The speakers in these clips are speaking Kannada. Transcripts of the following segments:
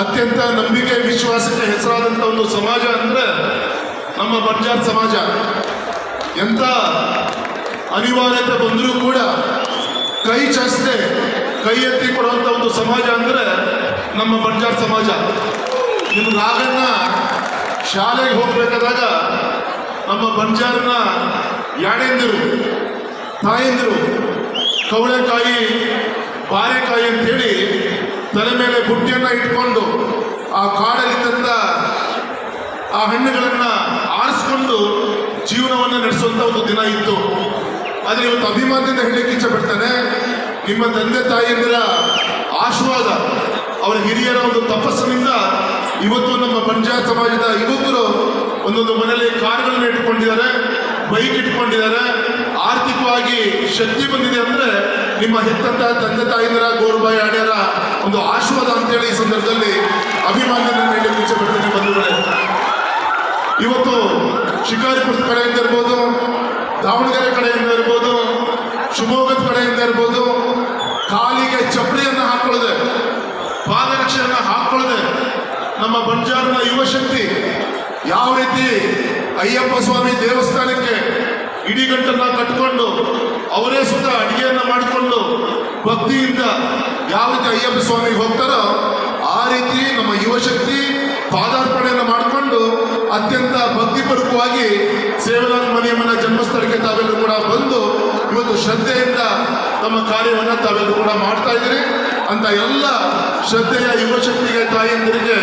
ಅತ್ಯಂತ ನಂಬಿಕೆ, ವಿಶ್ವಾಸಕ್ಕೆ ಹೆಸರಾದಂಥ ಒಂದು ಸಮಾಜ ಅಂದರೆ ನಮ್ಮ ಬಂಜಾರ್ ಸಮಾಜ. ಎಂತ ಅನಿವಾರ್ಯತೆ ಬಂದರೂ ಕೂಡ ಕೈ ಚಾಚದೆ ಕೈ ಎತ್ತಿ ಕೊಡುವಂಥ ಒಂದು ಸಮಾಜ ಅಂದರೆ ನಮ್ಮ ಬಂಜಾರ್ ಸಮಾಜ. ನಿಮ್ಮ ರಾಗಣ್ಣ ಶಾಲೆಗೆ ಹೋಗಬೇಕಾದಾಗ ನಮ್ಮ ಬಂಜಾರನ ಯಾಣೆಂದಿರು ತಾಯಂದಿರು ಕವಳೆಕಾಯಿ ಬಾರೆಕಾಯಿ ಅಂತೇಳಿ ತಲೆ ಮೇಲೆ ಬುಟ್ಟಿಯನ್ನ ಇಟ್ಕೊಂಡು ಆ ಕಾಡಲ್ಲಿದ್ದಂಥ ಆ ಹೆಣ್ಣುಗಳನ್ನ ಆರಿಸ್ಕೊಂಡು ಜೀವನವನ್ನ ನಡೆಸುವಂತ ಒಂದು ದಿನ ಇತ್ತು. ಆದ್ರೆ ಇವತ್ತು ಅಭಿಮಾನದಿಂದ ಹೇಳಲಿಕ್ಕೆ ಇಚ್ಛೆ ಪಡ್ತಾನೆ. ನಿಮ್ಮ ತಂದೆ ತಾಯಿಯಂದಿರ ಆಶೀರ್ವಾದ, ಅವರ ಹಿರಿಯರ ಒಂದು ತಪಸ್ಸಿನಿಂದ ಇವತ್ತು ನಮ್ಮ ಪಂಚಾಯತ್ ಸಮಾಜದ ಯುವಕರು ಒಂದೊಂದು ಮನೆಯಲ್ಲಿ ಕಾರ್ಗಳನ್ನು ಇಟ್ಕೊಂಡಿದ್ದಾರೆ, ಬೈಕ್ ಇಟ್ಕೊಂಡಿದ್ದಾರೆ. ಆರ್ಥಿಕವಾಗಿ ಶಕ್ತಿ ಬಂದಿದೆ ಅಂದ್ರೆ ನಿಮ್ಮ ಹೆತ್ತಂತ ತಂದೆ ತಾಯಿಯರ ಗೋರ್ಬಾಯಿ ಅಡ್ಯರ ಒಂದು ಆಶೀರ್ವಾದ ಅಂತೇಳಿ ಈ ಸಂದರ್ಭದಲ್ಲಿ ಅಭಿಮಾನದಿಂದ ಮೇಲೆ ಮುಂಚೆ ಬಂಧುಗಳೇ. ಇವತ್ತು ಶಿಕಾರಿಪುರದ ಕಡೆಯಿಂದ ಇರ್ಬೋದು, ದಾವಣಗೆರೆ ಕಡೆಯಿಂದ ಇರ್ಬೋದು, ಶಿವಮೊಗ್ಗದ ಕಡೆಯಿಂದ ಇರ್ಬೋದು, ಕಾಲಿಗೆ ಚಪ್ಪಲಿಯನ್ನು ಹಾಕೊಳ್ಳದೆ, ಪಾದರಕ್ಷೆಯನ್ನು ಹಾಕೊಳ್ಳದೆ ನಮ್ಮ ಬಂಜಾರನ ಯುವಶಕ್ತಿ ಯಾವ ರೀತಿ ಅಯ್ಯಪ್ಪ ಸ್ವಾಮಿ ದೇವಸ್ಥಾನಕ್ಕೆ ಇಡಿಗಂಟನ್ನ ಕಟ್ಕೊಂಡು ಅವರೇ ಸುತ್ತ ಅಡಿಗೆಯನ್ನ ಮಾಡಿಕೊಂಡು ಭಕ್ತಿಯಿಂದ ಯಾವ ರೀತಿ ಅಯ್ಯಪ್ಪ ಸ್ವಾಮಿಗೆ ಹೋಗ್ತಾರೋ ಆ ರೀತಿ ನಮ್ಮ ಯುವಶಕ್ತಿ ಪಾದಾರ್ಪಣೆಯನ್ನು ಮಾಡಿಕೊಂಡು ಅತ್ಯಂತ ಭಕ್ತಿಪೂರ್ವಕವಾಗಿ ಸೇವಲಾಲ್ ಮನೆಯಮ್ಮನ ಜನ್ಮಸ್ಥಳಕ್ಕೆ ತಾವೆಲ್ಲರೂ ಕೂಡ ಬಂದು ಇವತ್ತು ಶ್ರದ್ಧೆಯಿಂದ ತಮ್ಮ ಕಾರ್ಯವನ್ನು ತಾವೆಲ್ಲರೂ ಕೂಡ ಮಾಡ್ತಾ ಇದ್ದೀರಿ ಅಂತ ಎಲ್ಲ ಶ್ರದ್ಧೆಯ ಯುವಶಕ್ತಿಗೆ ತಾಯಿಯಂದರಿಗೆ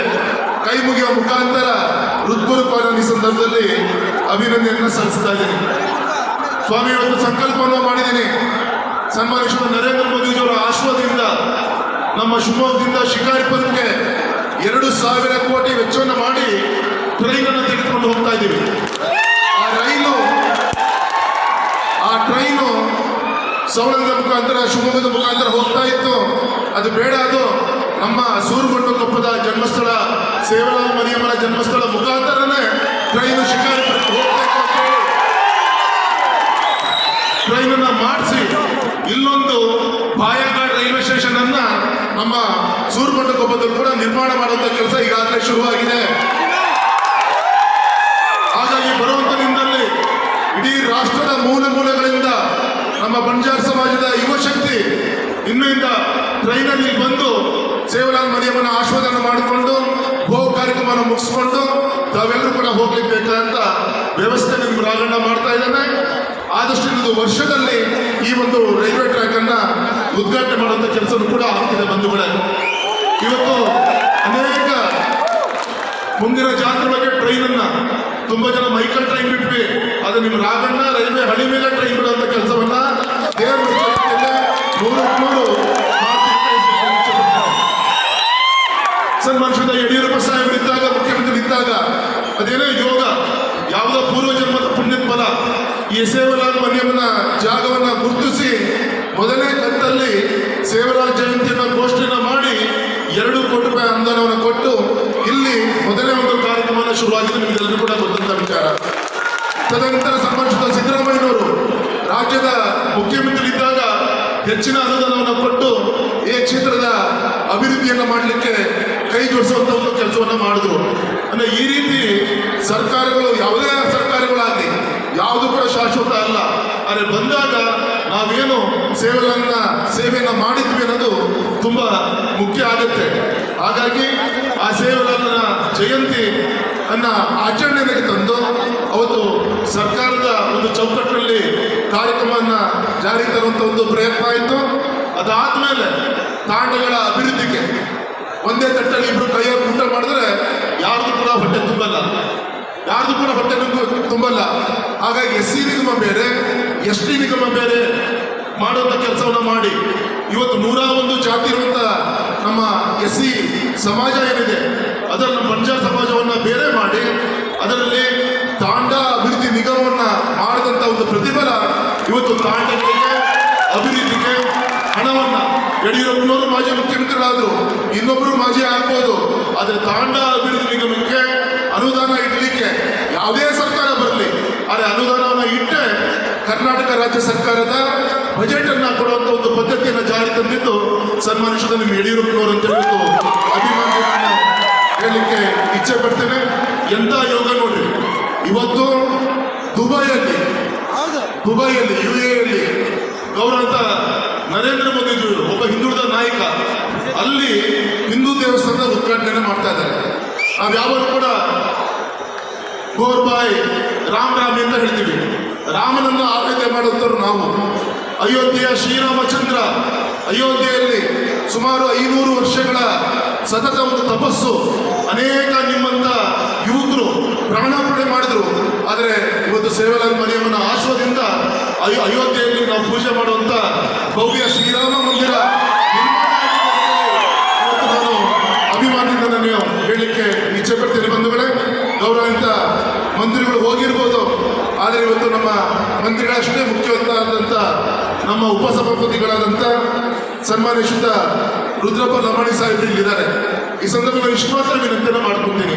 ಕೈ ಮುಗಿಯುವ ಮುಖಾಂತರ ಋತ್ಪುರ ಈ ಸಂದರ್ಭದಲ್ಲಿ ಅಭಿನಂದನೆಯನ್ನು ಸಲ್ಲಿಸ್ತಾ ಇದ್ದೀನಿ. ಸ್ವಾಮಿ, ಇವತ್ತು ಸಂಕಲ್ಪವನ್ನು ಮಾಡಿದ್ದೀನಿ. ಸನ್ಮಾನಿಸಿದ ನರೇಂದ್ರ ಮೋದಿಜಿಯವರ ಆಶ್ರಯದಿಂದ ನಮ್ಮ ಶಿವಮೊಗ್ಗದಿಂದ ಶಿಕಾರಿಪುರಕ್ಕೆ ಎರಡು ಸಾವಿರ ಕೋಟಿ ವೆಚ್ಚವನ್ನು ಮಾಡಿ ಟ್ರೈನನ್ನು ತೆಗೆದುಕೊಂಡು ಹೋಗ್ತಾ ಇದ್ದೀವಿ. ಆ ರೈಲು, ಆ ಟ್ರೈನು ಸವಳಂಗದ ಮುಖಾಂತರ, ಶಿವಮೊಗ್ಗದ ಮುಖಾಂತರ ಹೋಗ್ತಾ ಇತ್ತು. ಅದು ಬೇಡ, ಅದು ನಮ್ಮ ಸೂರುಗೊಂಡು ಕೊಪ್ಪದ ಜನ್ಮಸ್ಥಳ, ಸೇವಲಾಲ್ ಮರಿಯಮ್ಮನ ಜನ್ಮಸ್ಥಳ ಮುಖಾಂತರನೇ ಟ್ರೈನು ಶಿಕಾರಿಪುರಕ್ಕೆ ಹೋಗ್ಬೇಕು ಅಂತ ಹೇಳಿ ಟ್ರೈನ್ ಅನ್ನ ಮಾಡಿಸಿ ಇಲ್ಲೊಂದು ಬಾಯಗಾಡ್ ರೈಲ್ವೆ ಸ್ಟೇಷನ್ ಅನ್ನ ನಮ್ಮ ಸೂರ್ಪಟ್ಟಕೊಪ್ಪದಲ್ಲಿ ಕೂಡ ನಿರ್ಮಾಣ ಮಾಡುವಂತ ಕೆಲಸ ಈಗಾಗಲೇ ಶುರುವಾಗಿದೆ. ಹಾಗಾಗಿ ಬರುವಂತ ದಿನದಲ್ಲಿ ಇಡೀ ರಾಷ್ಟ್ರದ ಮೂಲ ಮೂಲಗಳಿಂದ ನಮ್ಮ ಬಂಜಾರ್ ಸಮಾಜದ ಯುವಶಕ್ತಿ ಇನ್ನಿಂದ ಟ್ರೈನಲ್ಲಿ ಬಂದು ಸೇವಲಾಲ್ ಮರಿಯಮ್ಮನ ಆಶೀರ್ವಾದನ ಮಾಡಿಕೊಂಡು ಭೋಗ ಕಾರ್ಯಕ್ರಮವನ್ನು ಮುಗಿಸ್ಕೊಂಡು ತಾವೆಲ್ಲರೂ ಕೂಡ ಹೋಗ್ಲಿಕ್ಕೆ ಬೇಕಾದಂತ ವ್ಯವಸ್ಥೆ ನಿಮ್ಗೆ ರಾಗಣ್ಣ ಮಾಡ್ತಾ ಇದ್ದಾನೆ. ಆದಷ್ಟು ಇನ್ನೊಂದು ವರ್ಷದಲ್ಲಿ ಈ ಒಂದು ರೈಲ್ವೆ ಟ್ರ್ಯಾಕ್ ಅನ್ನ ಉದ್ಘಾಟನೆ ಮಾಡುವಂತ ಕೆಲಸ ಕೂಡ ಆಗ್ತಿದೆ ಬಂಧುಗಳೇ ಇವತ್ತು ಅನೇಕ ಮುಂದಿನ ಜಾತ್ರೆ ಬಗ್ಗೆ ಟ್ರೈನ್ ಅನ್ನ ತುಂಬಾ ಜನ ಮೈಕಲ್ ಟ್ರೈನ್ ಬಿಟ್ವಿ ಅದು ನಿಮ್ಮ ರಾಗಣ್ಣ ರೈಲ್ವೆ ಹಳಿ ಮೇಲೆ ಟ್ರೈನ್ ಬಿಡುವಂತ ಕೆಲಸವನ್ನ. ಸನ್ಮಾನಿಸಿದ ಯಡಿಯೂರಪ್ಪ ಸಾಹೇಬರು ಇದ್ದಾಗ, ಮುಖ್ಯಮಂತ್ರಿ ಇದ್ದಾಗ ಅದೇನೇ ಯೋಗ, ಯಾವುದೋ ಪೂರ್ವ ಜನ್ಮದ ಪುಣ್ಯದ ಫಲ ಈ ಸೇವಲಾಲ್ ಮನೆಯವನ ಜಾಗವನ್ನು ಗುರುತಿಸಿ ಮೊದಲನೇ ಕಂತಲ್ಲಿ ಸೇವರಾಜ್ ಜಯಂತಿಯನ್ನು ಘೋಷಣೆ ಮಾಡಿ ಎರಡು ಕೋಟಿ ರೂಪಾಯಿ ಅನುದಾನವನ್ನು ಕೊಟ್ಟು ಇಲ್ಲಿ ಮೊದಲನೇ ಒಂದು ಕಾರ್ಯಕ್ರಮವನ್ನು ಶುರುವಾಗಿದೆ ನಿಮಗೆಲ್ಲರೂ ಕೂಡ ಗೊತ್ತಂತ ವಿಚಾರ. ತದನಂತರ ಸಂಬಂಧಿಸಿದ ಸಿದ್ದರಾಮಯ್ಯನವರು ರಾಜ್ಯದ ಮುಖ್ಯಮಂತ್ರಿ ಇದ್ದಾಗ ಹೆಚ್ಚಿನ ಅನುದಾನವನ್ನು ಕೊಟ್ಟು ಈ ಕ್ಷೇತ್ರದ ಅಭಿವೃದ್ಧಿಯನ್ನು ಮಾಡಲಿಕ್ಕೆ ಕೈ ಜೋಡಿಸುವಂತ ಒಂದು ಕೆಲಸವನ್ನು ಮಾಡಿದ್ರು. ಅಂದ್ರೆ ಈ ರೀತಿ ಸರ್ಕಾರಗಳು ಯಾವುದೇ ಸರ್ಕಾರಗಳಾಗಲಿ ಯಾವುದು ಕೂಡ ಶಾಶ್ವತ ಅಲ್ಲ. ಆದರೆ ಬಂದಾಗ ನಾವೇನು ಸೇವೆಗಳನ್ನ, ಸೇವೆಯನ್ನು ಮಾಡಿದ್ವಿ ಅನ್ನೋದು ತುಂಬ ಮುಖ್ಯ ಆಗುತ್ತೆ. ಹಾಗಾಗಿ ಆ ಸೇವೆಗಳನ್ನ, ಜಯಂತಿ ಅನ್ನ ಆಚರಣೆಗೆ ತಂದು ಅವತ್ತು ಸರ್ಕಾರದ ಒಂದು ಚೌಕಟ್ಟಿನಲ್ಲಿ ಕಾರ್ಯಕ್ರಮವನ್ನು ಜಾರಿ ತರುವಂಥ ಒಂದು ಪ್ರಯತ್ನ ಆಯಿತು. ಅದಾದ್ಮೇಲೆ ತಾಂಡಗಳ ಅಭಿವೃದ್ಧಿಗೆ ಒಂದೇ ತಟ್ಟಲ್ಲಿ ಇಬ್ಬರು ಕೈಯಲ್ಲಿ ಊಟ ಮಾಡಿದ್ರೆ ಯಾರಿಗೂ ಕೂಡ ಹೊಟ್ಟೆ ತುಂಬಲ್ಲ. ಯಾರ್ದು ಕೂಡ ಹೊಟ್ಟೆ ನಂಗು ತುಂಬಲ್ಲ. ಹಾಗಾಗಿ ಎಸ್ ಸಿ ನಿಗಮ ಬೇರೆ, ಎಸ್ ಟಿ ನಿಗಮ ಬೇರೆ ಮಾಡುವಂತ ಕೆಲಸವನ್ನ ಮಾಡಿ. ಇವತ್ತು ನೂರ ಒಂದು ಜಾತಿ ಇರುವಂತ ನಮ್ಮ ಎಸ್ ಸಿ ಸಮಾಜ ಏನಿದೆ ಅದನ್ನು ಬಂಜಾರ್ ಸಮಾಜವನ್ನ ಬೇರೆ ಮಾಡಿ, ಅದರಲ್ಲಿ ತಾಂಡ ಅಭಿವೃದ್ಧಿ ನಿಗಮವನ್ನ ಮಾಡಿದಂತ ಒಂದು ಪ್ರತಿಫಲ ಇವತ್ತು ತಾಂಡಕ್ಕೆ ಅಭಿವೃದ್ಧಿಗೆ ಹಣವನ್ನ ಯಡಿಯೂರಪ್ಪನವರು ಮಾಜಿ ಮುಖ್ಯಮಂತ್ರಿಗಳಾದ್ರು ಇನ್ನೊಬ್ಬರು ಮಾಜಿ ಆಗ್ಬೋದು. ಆದರೆ ತಾಂಡ ಅಭಿವೃದ್ಧಿ ಅನುದಾನ ಇಡಲಿಕ್ಕೆ ಯಾವುದೇ ಸರ್ಕಾರ ಬರಲಿ, ಆದರೆ ಅನುದಾನವನ್ನು ಇಟ್ಟೆ ಕರ್ನಾಟಕ ರಾಜ್ಯ ಸರ್ಕಾರದ ಬಜೆಟ್ ಅನ್ನ ಕೊಡುವಂತ ಒಂದು ಪದ್ಧತಿಯನ್ನು ಜಾರಿ ತಂದಿದ್ದು ಸನ್ಮಾನಿಸಿದ ನಿಮ್ಮ ಯಡಿಯೂರಪ್ಪನವರು ಅಂತ ಹೇಳ್ಬಿಟ್ಟು ಅಭಿಮಾನ ಪಡ್ತೇನೆ. ಎಂತ ಯೋಗ ನೋಡ್ರಿ, ಇವತ್ತು ದುಬೈಯಲ್ಲಿ ದುಬೈಯಲ್ಲಿ ಯು ಎಲ್ಲಿ ಗೌರವಂತ ನರೇಂದ್ರ ಮೋದಿ ಒಬ್ಬ ಹಿಂದುಳಿದ ನಾಯಕ, ಅಲ್ಲಿ ಹಿಂದೂ ದೇವಸ್ಥಾನದ ಉದ್ಘಾಟನೆ ಮಾಡ್ತಾ ಇದ್ದಾರೆ. ನಾವು ಯಾವಾಗ ಕೂಡ ಗೋರ್ಬಾಯ್ ರಾಮ್ ರಾಮ್ ಅಂತ ಹೇಳ್ತೀವಿ. ರಾಮನನ್ನು ಆರಾಧ್ಯ ಮಾಡುತ್ತವರು ನಾವು. ಅಯೋಧ್ಯೆಯ ಶ್ರೀರಾಮಚಂದ್ರ ಅಯೋಧ್ಯೆಯಲ್ಲಿ ಸುಮಾರು ಐನೂರು ವರ್ಷಗಳ ಸತತ ಒಂದು ತಪಸ್ಸು ಅನೇಕ ನಿಮ್ಮಂತ ಯುವಕರು ಪ್ರಾಣಾಪಣೆ ಮಾಡಿದ್ರು. ಆದರೆ ಇವತ್ತು ಸೇವಲಾಲ್ ಮನೆಯಮ್ಮನ ಆಶ್ರದಿಂದ ಅಯೋಧ್ಯೆಯಲ್ಲಿ ನಾವು ಪೂಜೆ ಮಾಡುವಂತ ಭವ್ಯ ಶ್ರೀರಾಮ ಮಂದಿರ ನಾನು ಅಭಿಮಾನಿಯಿಂದ ನಾನು ಹೇಳಲಿಕ್ಕೆ ಇಚ್ಛೆ ಪಡ್ತೀನಿ ಬಂಧುಗಳೇ. ಗೌರವಿತ ಮಂತ್ರಿಗಳು ಹೋಗಿರ್ಬೋದು. ಆದರೆ ಇವತ್ತು ನಮ್ಮ ಮಂತ್ರಿಗಳಷ್ಟೇ ಆದಂಥ ನಮ್ಮ ಉಪಸಭಾಪತಿಗಳಾದಂಥ ಸನ್ಮಾನಿಸಿದ ರುದ್ರಪ್ಪ ಲಮಾಣಿ ಸಾಹೇಬ್ರು ಇಲ್ಲಿದ್ದಾರೆ. ಈ ಸಂದರ್ಭದಲ್ಲಿ ಇಷ್ಟು ಮಾತ್ರ ವಿನಂತಿಯನ್ನು ಮಾಡ್ಕೊತೀನಿ.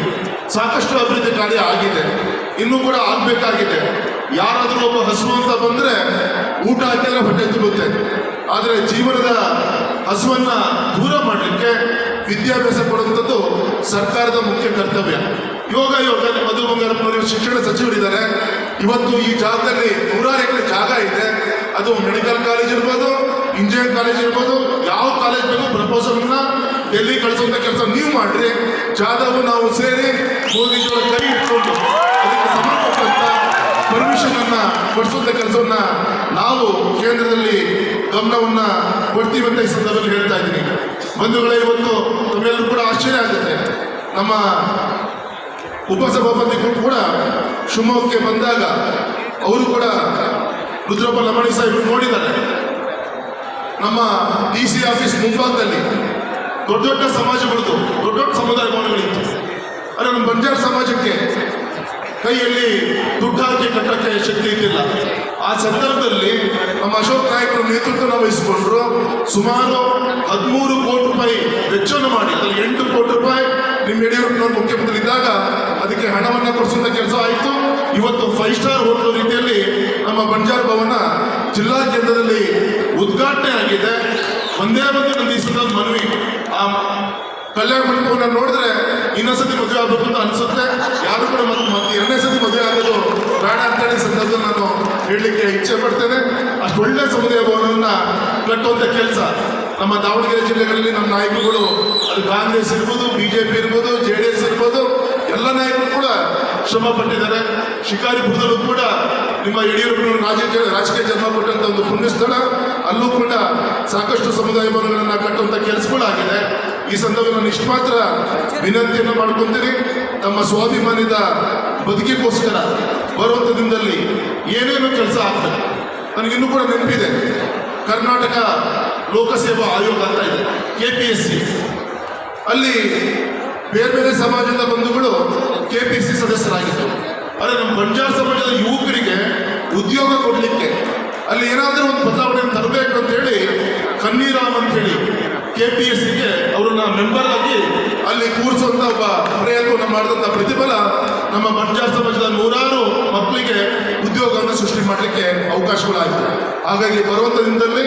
ಸಾಕಷ್ಟು ಅಭಿವೃದ್ಧಿ ಕಾರ್ಯ ಆಗಿದೆ. ಇನ್ನೂ ಕೂಡ ಆಗಬೇಕಾಗಿದೆ. ಯಾರಾದರೂ ಒಬ್ಬ ಹಸು ಅಂತ ಬಂದರೆ ಊಟ ಹಾಕಿದ್ರೆ ಹೊಟ್ಟೆ ತುಂಬುತ್ತೆ. ಆದರೆ ಜೀವನದ ಹಸುವನ್ನು ದೂರ ಮಾಡಲಿಕ್ಕೆ ವಿದ್ಯಾಭ್ಯಾಸ ಕೊಡುವಂಥದ್ದು ಸರ್ಕಾರದ ಮುಖ್ಯ ಕರ್ತವ್ಯ. ಯೋಗ ಯೋಗ ಮಧು ಬಂಗಾರಪ್ಪನವರು ಶಿಕ್ಷಣ ಸಚಿವರಿದ್ದಾರೆ. ಇವತ್ತು ಈ ಜಾಗದಲ್ಲಿ ನೂರಾರು ಎಕರೆ ಜಾಗ ಇದೆ. ಅದು ಮೆಡಿಕಲ್ ಕಾಲೇಜ್ ಇರ್ಬೋದು, ಇಂಜಿನಿಯರಿಂಗ್ ಕಾಲೇಜ್ ಇರ್ಬೋದು, ಯಾವ ಕಾಲೇಜ್ ಬೇಕು ಪ್ರಪೋಸಲ್ನ ಡೆಲ್ಲಿ ಕಳಿಸುವಂತ ಕೆಲಸ ನೀವು ಮಾಡ್ರಿ. ಜಾದವ್ ನಾವು ಸೇರಿ ಮೋದಿಜಿಯವರ ಕೈ ಇಟ್ಕೊಂಡು ಅದಕ್ಕೆ ಸಂಬಂಧಪಟ್ಟಂತ ಪರ್ಮಿಷನ್ ಅನ್ನ ಕೊಡಿಸುವಂತ ಕೆಲಸವನ್ನ ನಾವು ಕೇಂದ್ರದಲ್ಲಿ ಗಮನವನ್ನ ಕೊಡ್ತೀವಿ ಅಂತ ಈ ಸಂದರ್ಭದಲ್ಲಿ ಹೇಳ್ತಾ ಇದ್ದೀನಿ. ಬಂಧುಗಳೇ, ಇವತ್ತು ತಮ್ಮೆಲ್ಲರೂ ಕೂಡ ಆಶ್ಚರ್ಯ ಆಗುತ್ತೆ. ನಮ್ಮ ಉಪಸಭಾಪತಿಗಳು ಕೂಡ ಶಿವಮೊಗ್ಗಕ್ಕೆ ಬಂದಾಗ ಅವರು ಕೂಡ ರುದ್ರಪ್ಪ ಲಮಣಿ ಸಾಹೇಬರು ನೋಡಿದ್ದಾರೆ. ನಮ್ಮ ಡಿ ಸಿ ಆಫೀಸ್ ಮುಂಭಾಗದಲ್ಲಿ ದೊಡ್ಡ ದೊಡ್ಡ ಸಮಾಜಗಳದ್ದು, ದೊಡ್ಡ ದೊಡ್ಡ ಸಮುದಾಯ ಭವನಗಳಿತ್ತು ಆದರೆ ನಮ್ಮ ಬಂಜಾರ ಸಮಾಜಕ್ಕೆ ಕೈಯಲ್ಲಿ ದುಡ್ಡು ಹಾಕಿ ಕಟ್ಟಕ್ಕೆ ಶಕ್ತಿ ಇದ್ದಿಲ್ಲ. ಆ ಸಂದರ್ಭದಲ್ಲಿ ನಮ್ಮ ಅಶೋಕ್ ನಾಯಕರ ನೇತೃತ್ವ ವಹಿಸಿಕೊಂಡ್ರು. ಸುಮಾರು ಹದಿಮೂರು ಕೋಟಿ ರೂಪಾಯಿ ವೆಚ್ಚವನ್ನು ಮಾಡಿ ಅದರಲ್ಲಿ ಎಂಟು ಕೋಟಿ ರೂಪಾಯಿ ನಿಮ್ಮ ಯಡಿಯೂರಪ್ಪನವರು ಮುಖ್ಯಮಂತ್ರಿ ಇದ್ದಾಗ ಅದಕ್ಕೆ ಹಣವನ್ನು ಕೊಡಿಸುವಂತ ಕೆಲಸ ಆಯಿತು. ಇವತ್ತು ಫೈವ್ ಸ್ಟಾರ್ ಹೋಟೆಲ್ ರೀತಿಯಲ್ಲಿ ನಮ್ಮ ಬಂಜಾರ ಭವನ ಜಿಲ್ಲಾ ಕೇಂದ್ರದಲ್ಲಿ ಉದ್ಘಾಟನೆ ಆಗಿದೆ. ಒಂದೇ ಒಂದು ಸಂದರ್ಭ ಮನವಿ. ಆ ಕಲ್ಯಾಣ ಮಂಟಪವನ್ನು ನೋಡಿದ್ರೆ ಇನ್ನೊಂದ್ಸತಿ ಮದುವೆ ಆಗಬೇಕು ಅಂತ ಅನಿಸುತ್ತೆ. ಯಾರು ಕೂಡ ಮತ್ತೆ ಮತ್ತೆ ಎರಡನೇ ಸತಿ ಮದುವೆ ಆಗೋದು ಬೇಡ ಅಂತೇಳಿ ಸಂದರ್ಭ ನಾನು ಹೇಳಲಿಕ್ಕೆ ಇಚ್ಛೆ ಪಡ್ತೇನೆ. ಅಷ್ಟು ಒಳ್ಳೆ ಸಮುದಾಯ ಭವನವನ್ನು ಕಟ್ಟುವಂಥ ಕೆಲಸ ನಮ್ಮ ದಾವಣಗೆರೆ ಜಿಲ್ಲೆಗಳಲ್ಲಿ ನಮ್ಮ ನಾಯಕರುಗಳು, ಅದು ಕಾಂಗ್ರೆಸ್ ಇರ್ಬೋದು, ಬಿಜೆಪಿ ಇರ್ಬೋದು ಜೆ ಡಿ ಎಸ್ ಇರ್ಬೋದು, ಎಲ್ಲ ನಾಯಕರು ಕೂಡ ಶ್ರಮ ಪಟ್ಟಿದ್ದಾರೆ. ಶಿಕಾರಿಪುರದಲ್ಲೂ ಕೂಡ ನಿಮ್ಮ ಯಡಿಯೂರಪ್ಪನವರು ರಾಜಕೀಯ ರಾಜಕೀಯ ಜನ್ಮ ಕೊಟ್ಟಂತ ಒಂದು ಪುಣ್ಯಸ್ಥಳ. ಅಲ್ಲೂ ಕೂಡ ಸಾಕಷ್ಟು ಸಮುದಾಯ ಭವನಗಳನ್ನ ಕಟ್ಟುವಂತ ಕೆಲಸಗಳಾಗಿದೆ ಈ ಸಂದರ್ಭದಲ್ಲಿ ಇಷ್ಟು ಮಾತ್ರ ವಿನಂತಿಯನ್ನು ಮಾಡ್ಕೊಂತೀನಿ. ತಮ್ಮ ಸ್ವಾಭಿಮಾನದ ಬದುಕಿಗೋಸ್ಕರ ಬರುವಂಥ ದಿನದಲ್ಲಿ ಏನೇನು ಕೆಲಸ ಆಗ್ತದೆ ನನಗಿನ್ನೂ ಕೂಡ ನೆನಪಿದೆ. ಕರ್ನಾಟಕ ಲೋಕಸೇವಾ ಆಯೋಗ ಅಂತ ಇದೆ ಕೆ ಪಿ ಎಸ್ ಸಿ ಅಲ್ಲಿ ಬೇರೆ ಬೇರೆ ಸಮಾಜದ ಬಂಧುಗಳು ಕೆ ಪಿ ಸಿ ಸದಸ್ಯರಾಗಿದ್ದರು. ಆದರೆ ನಮ್ಮ ಬಂಜಾರ ಸಮಾಜದ ಯುವಕರಿಗೆ ಉದ್ಯೋಗ ಕೊಡಲಿಕ್ಕೆ ಅಲ್ಲಿ ಏನಾದರೂ ಒಂದು ಬದಲಾವಣೆ ತರಬೇಕು ಅಂತ ಹೇಳಿ ಕನ್ನೀರಾಮ್ ಅಂತ ಹೇಳಿ ಕೆ ಪಿ ಎಸ್ ಸಿಗೆ ಅವ್ರನ್ನ ಮೆಂಬರ್ ಆಗಿ ಅಲ್ಲಿ ಕೂರಿಸುವಂಥ ಒಬ್ಬ ಪ್ರಯತ್ನವನ್ನು ಮಾಡಿದಂಥ ಪ್ರತಿಫಲ ನಮ್ಮ ಬಂಜಾರ ಸಮಾಜದ ನೂರಾರು ಮಕ್ಕಳಿಗೆ ಉದ್ಯೋಗವನ್ನು ಸೃಷ್ಟಿ ಮಾಡಲಿಕ್ಕೆ ಅವಕಾಶಗಳಾಯಿತು. ಹಾಗಾಗಿ ಬರುವಂಥ ದಿನದಲ್ಲಿ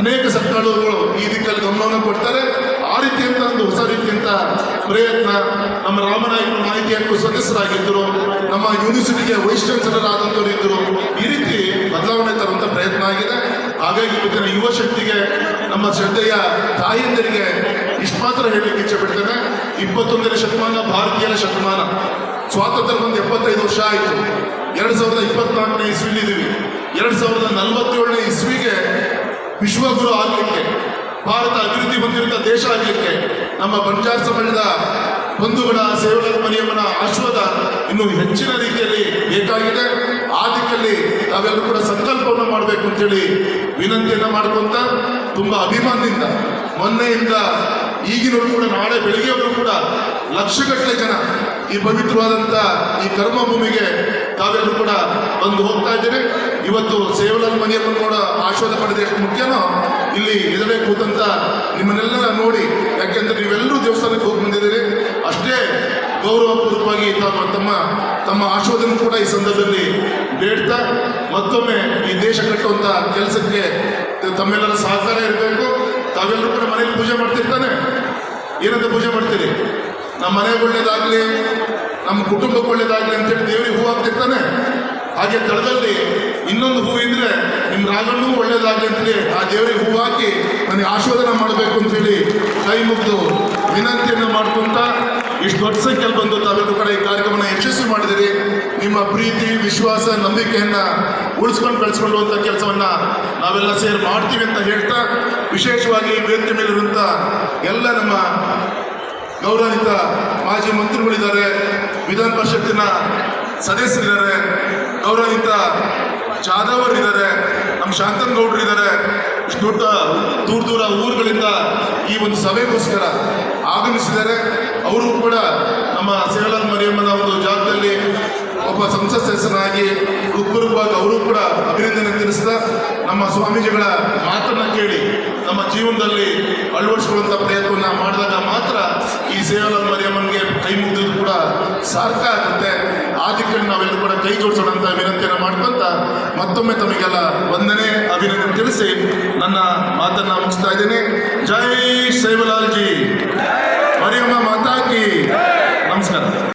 ಅನೇಕ ಸರ್ಕಾರಗಳು ಈ ದಿಕ್ಕಲ್ಲಿ ಗಮನವನ್ನು ಕೊಡ್ತಾರೆ. ಆ ರೀತಿಯಂತ ಒಂದು ಹೊಸ ರೀತಿಯಂತ ಪ್ರಯತ್ನ ನಮ್ಮ ರಾಮನಾಯಕರು ಹಕ್ಕು ಸದಸ್ಯರಾಗಿದ್ದರು. ನಮ್ಮ ಯೂನಿವರ್ಸಿಟಿಗೆ ವೈಸ್ ಚಾನ್ಸಲರ್ ಆದಂಥವ್ರು ಇದ್ದರು. ಈ ರೀತಿ ಬದಲಾವಣೆ ತರುವಂತ ಪ್ರಯತ್ನ ಆಗಿದೆ. ಹಾಗಾಗಿ ಇವತ್ತಿನ ಯುವ ಶಕ್ತಿಗೆ, ನಮ್ಮ ಶ್ರದ್ಧೆಯ ತಾಯಿಯಂದರಿಗೆ ಇಷ್ಟು ಮಾತ್ರ ಹೇಳಲಿಕ್ಕೆ ಇಚ್ಛೆ ಪಡ್ತೇನೆ. ಇಪ್ಪತ್ತೊಂದನೇ ಶತಮಾನ, ಭಾರತೀಯರ ಶತಮಾನ. ಸ್ವಾತಂತ್ರ್ಯ ಬಂದು ಎಪ್ಪತ್ತೈದು ವರ್ಷ ಆಯಿತು. ಎರಡು ಸಾವಿರದ ಇಪ್ಪತ್ನಾಲ್ಕನೇ ಇಸ್ವಿಲಿದ್ದೀವಿ. ಎರಡು ಸಾವಿರದ ನಲವತ್ತೇಳನೇ ಇಸ್ವಿಗೆ ವಿಶ್ವಗುರು ಆಗಲಿಕ್ಕೆ, ಭಾರತ ಅಭಿವೃದ್ಧಿ ಹೊಂದಿರುವ ದೇಶ ಆಗಲಿಕ್ಕೆ, ನಮ್ಮ ಬಂಜಾರ ಸಮಾಜದ ಬಂಧುಗಳ ಸೇವಕರ ಮನೆಯಮ್ಮನ ಆಶೀರ್ವಾದ ಇನ್ನು ಹೆಚ್ಚಿನ ರೀತಿಯಲ್ಲಿ ಬೇಕಾಗಿದೆ. ಆ ದಿಕ್ಕಲ್ಲಿ ನಾವೆಲ್ಲರೂ ಕೂಡ ಸಂಕಲ್ಪವನ್ನು ಮಾಡಬೇಕು ಅಂತೇಳಿ ವಿನಂತಿಯನ್ನು ಮಾಡ್ಕೊಂತ, ತುಂಬ ಅಭಿಮಾನದಿಂದ, ಮೊನ್ನೆಯಿಂದ ಈಗಿನವರು ಕೂಡ ನಾಳೆ ಬೆಳಿಗ್ಗೆಯವರು ಕೂಡ ಲಕ್ಷಗಟ್ಟಲೆ ಜನ ಈ ಪವಿತ್ರವಾದಂಥ ಈ ಕರ್ಮ ಭೂಮಿಗೆ ತಾವೆಲ್ಲರೂ ಕೂಡ ಬಂದು ಹೋಗ್ತಾ ಇದ್ದೀರಿ. ಇವತ್ತು ಸೇವಲಾಲ್ ಮನೆಯನ್ನು ಕೂಡ ಆಶೀರ್ವಾದ ಪಡೆದ ಎಷ್ಟು ಮುಖ್ಯನೋ, ಇಲ್ಲಿ ಎದುರೇ ಕೂತಂತ ನಿಮ್ಮನ್ನೆಲ್ಲ ನೋಡಿ, ಯಾಕೆಂದ್ರೆ ನೀವೆಲ್ಲರೂ ದೇವಸ್ಥಾನಕ್ಕೆ ಹೋಗಿ ಬಂದಿದ್ದೀರಿ. ಅಷ್ಟೇ ಗೌರವಪೂರ್ವಕವಾಗಿ ತಮ್ಮ ತಮ್ಮ ತಮ್ಮ ಆಶೀರ್ವಾದನೂ ಕೂಡ ಈ ಸಂದರ್ಭದಲ್ಲಿ ಬೇಡ್ತಾ, ಮತ್ತೊಮ್ಮೆ ಈ ದೇಶ ಕಟ್ಟುವಂಥ ಕೆಲಸಕ್ಕೆ ತಮ್ಮೆಲ್ಲರ ಸಹಕಾರ ಇರಬೇಕು. ತಾವೆಲ್ಲರೂ ಕೂಡ ಮನೇಲಿ ಪೂಜೆ ಮಾಡ್ತಿರ್ತಾನೆ. ಏನಂತ ಪೂಜೆ ಮಾಡ್ತೀರಿ? ನಮ್ಮ ಮನೆಗೆ ಒಳ್ಳೇದಾಗಲಿ, ನಮ್ಮ ಕುಟುಂಬಕ್ಕೆ ಒಳ್ಳೇದಾಗಲಿ ಅಂತೇಳಿ ದೇವರಿಗೆ ಹೂ ಹಾಕ್ತಿರ್ತಾನೆ. ಹಾಗೆ ತಳದಲ್ಲಿ ಇನ್ನೊಂದು ಹೂ ಇದ್ರೆ ನಿಮ್ಮ ರಾಗಣ್ಣು ಒಳ್ಳೇದಾಗಲಿ ಅಂತೇಳಿ ಆ ದೇವರಿಗೆ ಹೂ ಹಾಕಿ ನನಗೆ ಆಶೀರ್ವಾದನ ಮಾಡಬೇಕು ಅಂತೇಳಿ ಕೈ ಮುಗಿದು ವಿನಂತಿಯನ್ನು ಮಾಡ್ಕೊಂತ ಇಷ್ಟು ದೊಡ್ಡ ಸಂಖ್ಯೆಯಲ್ಲಿ ಬಂದು ತಾವೆಲ್ಲರೂ ಕೂಡ ಈ ಕಾರ್ಯಕ್ರಮನ ಯಶಸ್ವಿ ಮಾಡಿದಿರಿ ನಿಮ್ಮ ಪ್ರೀತಿ, ವಿಶ್ವಾಸ, ನಂಬಿಕೆಯನ್ನ ಉಳಿಸ್ಕೊಂಡು ಕಳಿಸ್ಕೊಂಡು ಅಂತ ಕೆಲಸವನ್ನ ನಾವೆಲ್ಲ ಸೇರಿ ಮಾಡ್ತೀವಿ ಅಂತ ಹೇಳ್ತಾ, ವಿಶೇಷವಾಗಿ ಈ ವೇದಿಕೆ ಮೇಲಿರುವಂಥ ಎಲ್ಲ ನಮ್ಮ ಗೌರವಾನ್ವಿತ ಮಾಜಿ ಮಂತ್ರಿಗಳಿದ್ದಾರೆ, ವಿಧಾನ ಪರಿಷತ್ತಿನ ಸದಸ್ಯರಿದ್ದಾರೆ, ಗೌರವಾನ್ವಿತ ಜಾಧವ್ ಅವರಿದ್ದಾರೆ, ನಮ್ಮ ಶಾಂತನ್ ಗೌಡ್ರು ಇದ್ದಾರೆ ದೊಡ್ಡ ದೂರ ದೂರ ಊರುಗಳಿಂದ ಈ ಒಂದು ಸಭೆಗೋಸ್ಕರ ಆಗಮಿಸಿದ್ದಾರೆ ಅವರು ಕೂಡ ನಮ್ಮ ಸೇಲನ್ ಮರಿಯಮ್ಮನ ಒಂದು ಜಾಗದಲ್ಲಿ ಒಬ್ಬ ಸಂಸತ್ ಸದಸ್ಯನಾಗಿ ಹೃತ್ಪೂರ್ವಕವಾಗಿ ಅವರು ಕೂಡ ಅಭಿನಂದನೆ ತಿಳಿಸ್ತಾ ನಮ್ಮ ಸ್ವಾಮೀಜಿಗಳ ಮಾತನ್ನು ಕೇಳಿ ನಮ್ಮ ಜೀವನದಲ್ಲಿ ಅಳವಡಿಸಿಕೊಳ್ಳುವಂಥ ಪ್ರಯತ್ನ ಮಾಡಿದಾಗ ಮಾತ್ರ ಈ ಸೇವಲ ಮರಿಯಮ್ಮನಿಗೆ ಕೈ ಮುಗಿದು ಕೂಡ ಸಾರ್ಥ ಆಗುತ್ತೆ. ಆ ನಾವು ನಾವೆಲ್ಲರೂ ಕೂಡ ಕೈ ಜೋಡಿಸೋಣ ಅಂತ ವಿನಂತಿಯನ್ನು ಮಾಡ್ಕೊಂತ ಮತ್ತೊಮ್ಮೆ ತಮಗೆಲ್ಲ ವಂದನೆ, ಅಭಿನಂದನೆ ತಿಳಿಸಿ ನನ್ನ ಮಾತನ್ನು ಮುಗಿಸ್ತಾ ಇದ್ದೇನೆ. ಜೈ ಶೈವಲಾಲ್ಜಿ ಮರಿಯಮ್ಮ ಮಾತಾಕಿ. ನಮಸ್ಕಾರ.